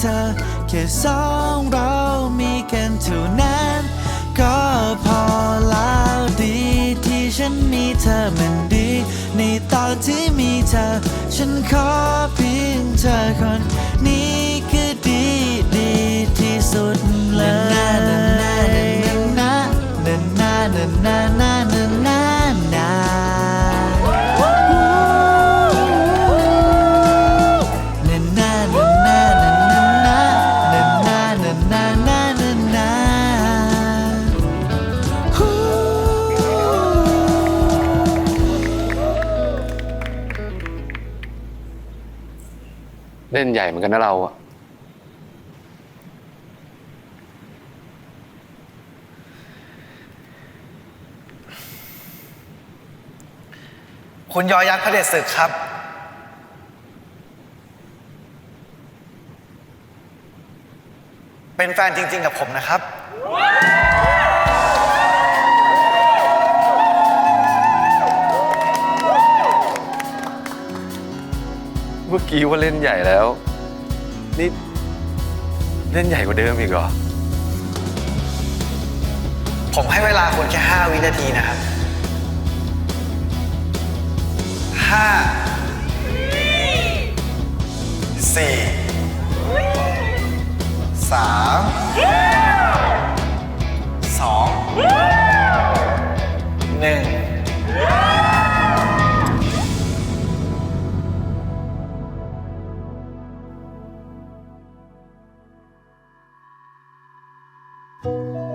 เธอ แค่สองเรามีกันเท่านั้น ก็พอแล้วดีที่ฉันมีเธอมันดี ในตอนที่มีเธอ ฉันขอเพียงเธอคนนี้คือดีดีที่สุดเลยนานานานา เล่นใหญ่เหมือนกันนะเราอะคุณยอยักษ์พระเดชศึกครับ เป็นแฟนจริง ๆ กับผมนะครับ มื่อกี้ว่าเล่นใหญ่แล้ว นี่ เล่นใหญ่กว่าเดิมอีกเหรอ ผมให้เวลาคุณแค่5วินาทีนะครับห้าสี่สาม Música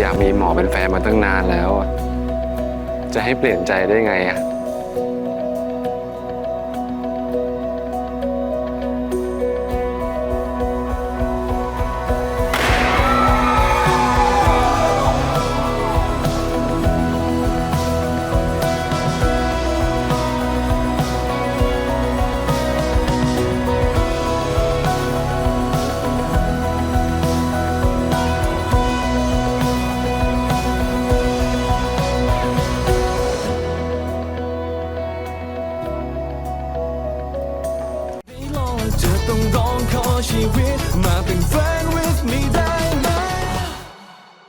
อยากมีหมอเป็นแฟนมาตั้งนานแล้ว จะให้เปลี่ยนใจได้ไงอะ ต้องร้องขอชีวิตมาเป็น